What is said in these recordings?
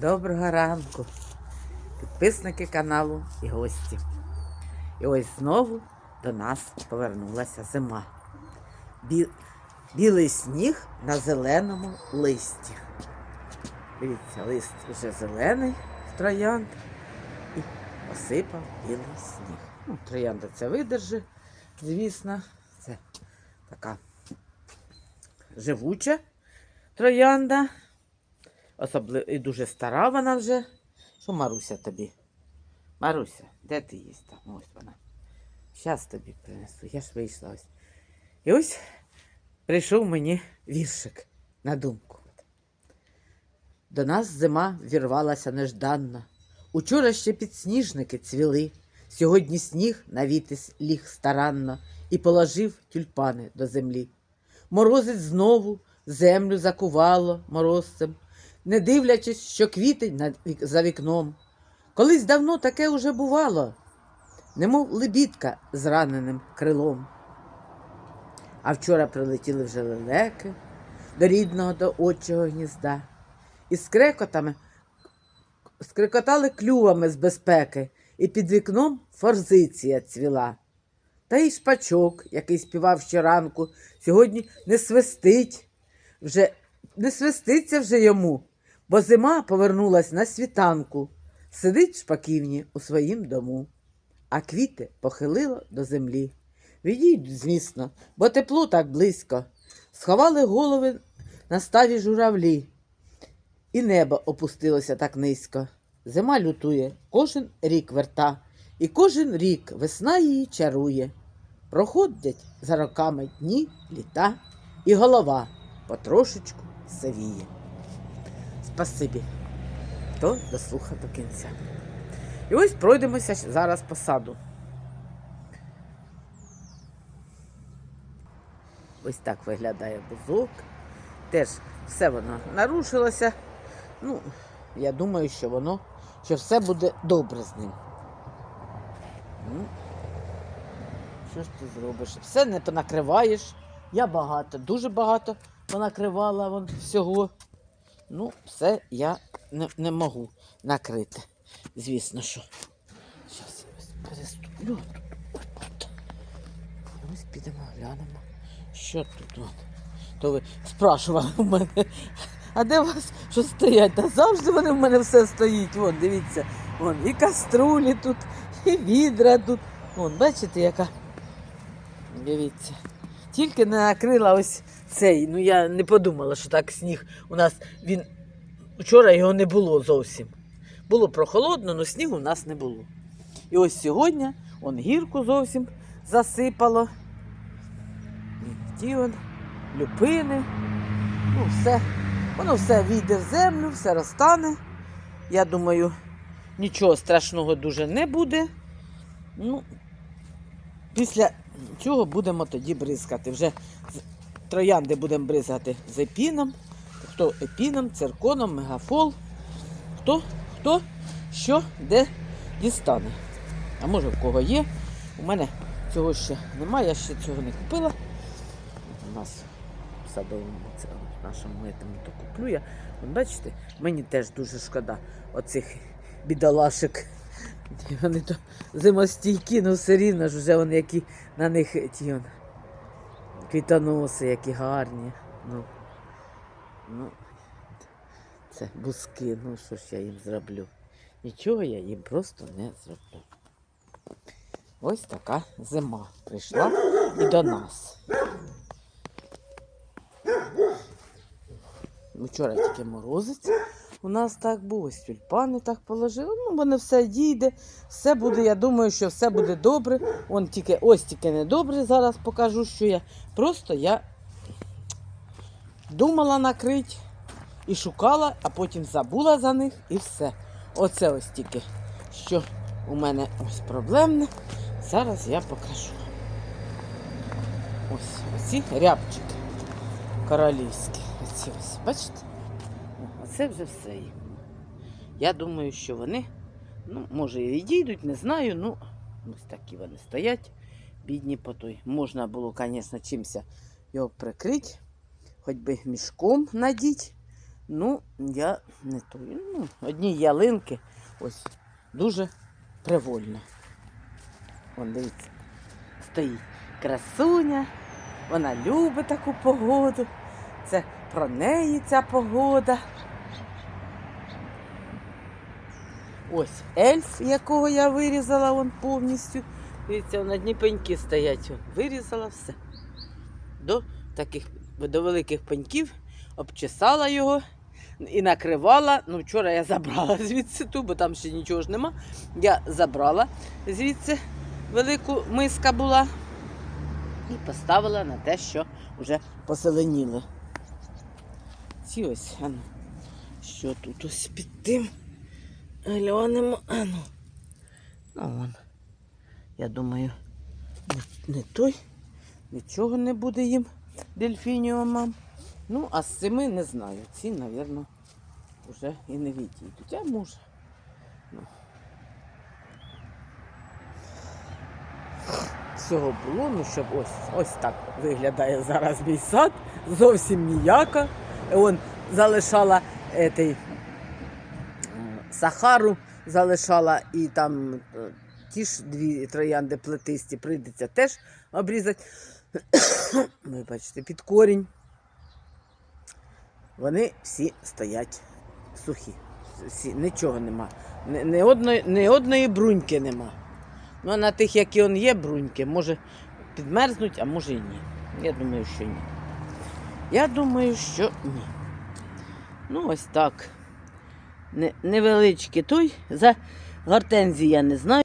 Доброго ранку, підписники каналу і гості. І ось знову до нас повернулася зима. Бі... Білий сніг на зеленому листі. Дивіться, лист вже зелений в троянд і посипав білий сніг. Ну, троянда це видержи, звісно, це така живуча троянда. Особливо і дуже стара вона вже. Що Маруся тобі? Маруся, де ти є там? Ось вона. Щас тобі принесу. Я ж вийшла ось. І ось прийшов мені віршик на думку. До нас зима вірвалася нежданно. Учора ще підсніжники цвіли. Сьогодні сніг навітись ліг старанно і положив тюльпани до землі. Морозець знову землю закувало морозцем, не дивлячись, що квітень за вікном. Колись давно таке уже бувало, немов лебідка з раненим крилом. А вчора прилетіли вже лелеки до рідного до отчого гнізда, і з крекотами скрикотали клювами з безпеки, і під вікном форзиція цвіла. Та й шпачок, який співав щоранку, сьогодні не свистить, вже не свиститься вже йому, бо зима повернулась на світанку, сидить в шпаківні у своїм дому, а квіти похилило до землі. Відійдуть, звісно, бо тепло так близько. Сховали голови на ставі журавлі, і небо опустилося так низько. Зима лютує, кожен рік верта, і кожен рік весна її чарує. Проходять за роками дні, літа, і голова потрошечку сивіє. Спасибі, хто дослухав до кінця. І ось пройдемося зараз по саду. Ось так виглядає бузок. Теж все воно нарушилося. Ну, я думаю, що воно, що все буде добре з ним. Ну, що ж ти зробиш? Все не понакриваєш. Я багато, дуже багато понакривала вон всього. Ну, все я не, не можу накрити. Звісно, що. Зараз я переступлю. Ось підемо глянемо. Що тут? От. То ви спрашували у мене, а де у вас що стоять? Та завжди вони в мене все стоїть. Вон, дивіться, вон, і каструлі тут, і відра тут. Вон, бачите, яка. Дивіться. Тільки не накрила ось цей. Ну я не подумала, що так сніг у нас він. Вчора його не було зовсім. Було прохолодно, але снігу у нас не було. І ось сьогодні он гірку зовсім засипало. І ті он, люпини. Ну, все. Воно все війде в землю, все розтане. Я думаю, нічого страшного дуже не буде. Ну, після цього будемо тоді бризкати. Вже троянди будемо бризкати з епіном. Хто епіном, цирконом, мегафол. Хто, хто, що, де дістане. А може в кого є. У мене цього ще немає, я ще цього не купила. У нас в садовому нашому етому то куплю я. Бачите, мені теж дуже шкода оцих бідолашок. Вони то зимостійкі, ну все рівно ж вже вони які на них ті он, квітоноси, які гарні. Ну, ну, це бузки, ну що ж я їм зроблю? Нічого я їм просто не зроблю. Ось така зима прийшла і до нас. Вчора тільки морозець. У нас так був, ось тюльпани так положили. Ну, воно все дійде, все буде. Я думаю, що все буде добре. Он тільки, ось тільки не добре. Зараз покажу, що я. Просто я думала накрити і шукала, а потім забула за них і все. Оце ось тільки, що у мене ось проблемне. Зараз я покажу. Ось оці рябчики королівські. Оці ось, бачите? О, Оце вже все. Я думаю, що вони, ну, може, і відійдуть, не знаю, ну, ось такі вони стоять, бідні по той. Можна було, звісно, чимось його прикрити, хоч би мішком надіть. Ну, я не то. Ну, одні ялинки ось дуже привольно. Вон, дивіться, стоїть красуня, вона любить таку погоду. Це про неї ця погода. Ось ельф, якого я вирізала вон повністю. Дивіться, на дні пеньки стоять. Вирізала все. До таких до великих пеньків обчесала його і накривала. Ну, вчора я забрала звідси ту, бо там ще нічого ж нема. Я забрала звідси велику миска була і поставила на те, що вже поселеніли. Ці ось, що тут ось під тим. Глянемо, ану. Ну, вон. Я думаю, не, не той, нічого не буде їм дельфініумам. Ну, а з цими не знаю. Ці, мабуть, вже і не відійдуть. А може. Ну. Всього було, ну щоб ось, ось так виглядає зараз мій сад. Зовсім ніяка. Он залишала м, Сахару, залишала і там е, ті ж дві троянди плетисті прийдеться теж обрізати. Вибачте, під корінь. Вони всі стоять сухі. Всі, нічого нема. Ні, одної, одної бруньки нема. Ну, а на тих, які он є, бруньки, може підмерзнуть, а може і ні. Я думаю, що ні. Я думаю, що ні. Ну, ось так. Не, невеличкий той. За гортензії я не знаю.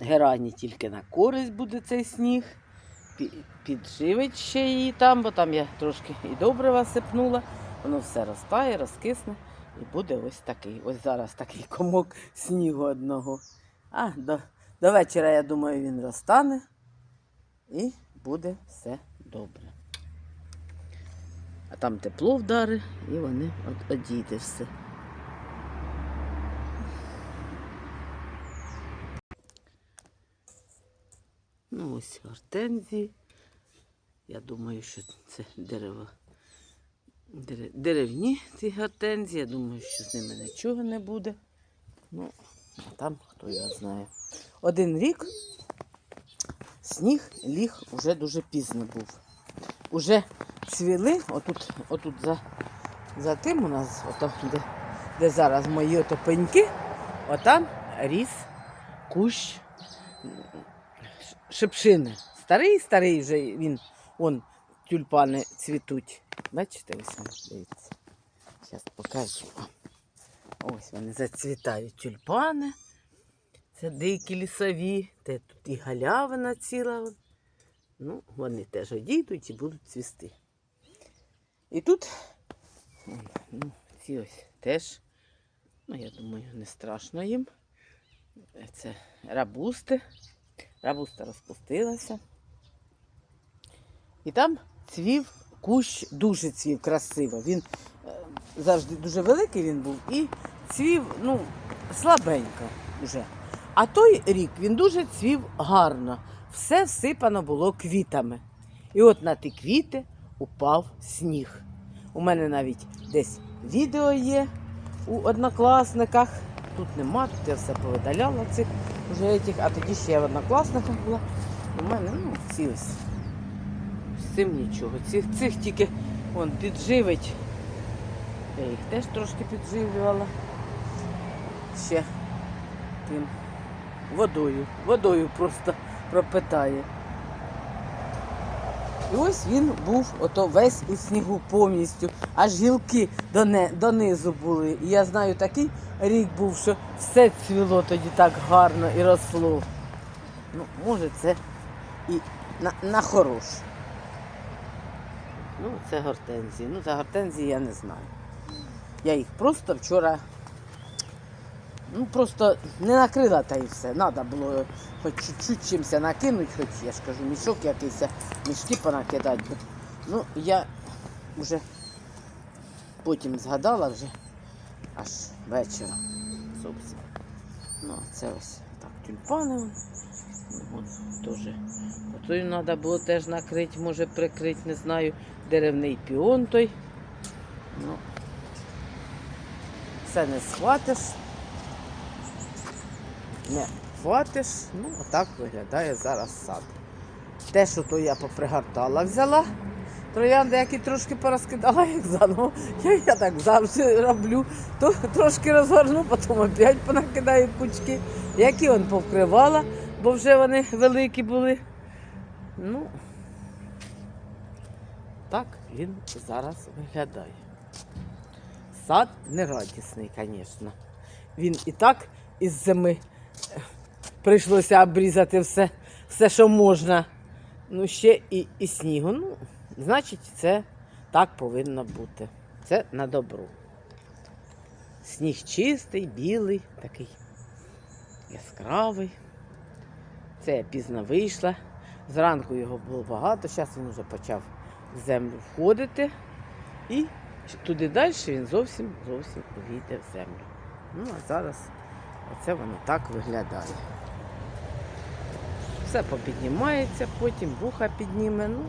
Герані тільки на користь буде цей сніг. Підживить ще її там, бо там я трошки і добрива сипнула. Воно все розтає, розкисне і буде ось такий. Ось зараз такий комок снігу одного. А до, до вечора, я думаю, він розтане і буде все добре. А там тепло вдари і вони одійде все. Ну, ось гортензії. Я думаю, що це дерево. Деревні ці гортензії. Я думаю, що з ними нічого не буде. Ну, а там хто його знає. Один рік сніг ліг уже дуже пізно був. Уже цвіли, отут, отут за, за тим у нас, ото, де, де зараз мої ото пеньки, отам ріс кущ шипшини. Старий, старий вже він, вон тюльпани цвітуть. Бачите, ось вони, дивіться. Зараз покажу. Ось вони зацвітають тюльпани. Це дикі лісові, те тут і галявина ціла. Ну, вони теж одійдуть і будуть цвісти. І тут ну, ці ось теж, ну, я думаю, не страшно їм. Це рабусти. Рабуста розпустилася. І там цвів кущ, дуже цвів красиво. Він е, завжди дуже великий він був і цвів ну, слабенько вже. А той рік він дуже цвів гарно. Все всипано було квітами. І от на ті квіти упав сніг. У мене навіть десь відео є у однокласниках. Тут нема, тут я все повидаляла цих вже этих, а тоді ще я в однокласниках була. У мене ну, ці ось. З цим нічого. Цих, цих тільки вон, підживить. Я їх теж трошки підживлювала. Ще тим водою. Водою просто пропитає. І ось він був ото весь у снігу повністю, аж гілки донизу були. І я знаю, такий рік був, що все цвіло тоді так гарно і росло. Ну, може, це і на, на хорош. Ну, це гортензії. Ну, за гортензії я не знаю. Я їх просто вчора ну, просто не накрила та і все. Надо було хоч чуть-чуть чимось накинути, хоч я ж кажу, мішок якийсь, мішки понакидати. Ну, я вже потім згадала вже аж вечором. Зовсім. Ну, це ось так, тюльпани. От. Ото їм треба було теж накрити, може прикрити, не знаю, деревний піон той. Ну, все не схватиш. Не хватиш. Ну, отак виглядає зараз сад. Те, що то я попригортала, взяла. Троянди, які трошки порозкидала, як заново. Я, я так завжди роблю. То трошки розгорну, потім опять понакидаю кучки. Які он повкривала, бо вже вони великі були. Ну, так він зараз виглядає. Сад нерадісний, звісно. Він і так із зими прийшлося обрізати все, все, що можна. Ну, ще і, і снігу. Ну, значить, це так повинно бути. Це на добру. Сніг чистий, білий, такий яскравий. Це я пізно вийшла. Зранку його було багато, зараз він вже почав в землю входити. І туди далі він зовсім зовсім увійде в землю. Ну, а зараз оце воно так виглядає. Все попіднімається, потім вуха підніме. Ну,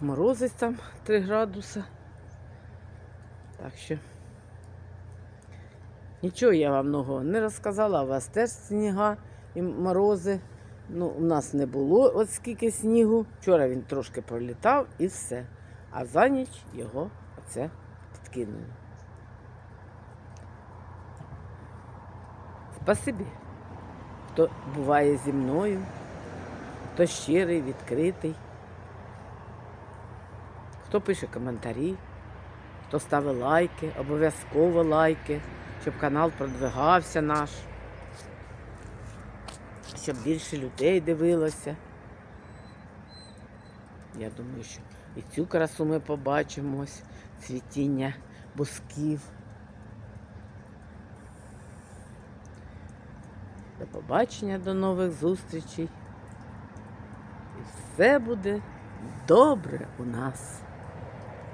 морозець там 3 градуса. Так що нічого я вам много не розказала, у вас теж сніга і морози. Ну, у нас не було от скільки снігу. Вчора він трошки пролітав і все. А за ніч його оце підкинуло. Спасибі, хто буває зі мною, хто щирий, відкритий, хто пише коментарі, хто ставить лайки, обов'язково лайки, щоб канал продвигався наш, щоб більше людей дивилося. Я думаю, що і цю красу ми побачимо, цвітіння бусків. Побачення, до нових зустрічей. І все буде добре у нас.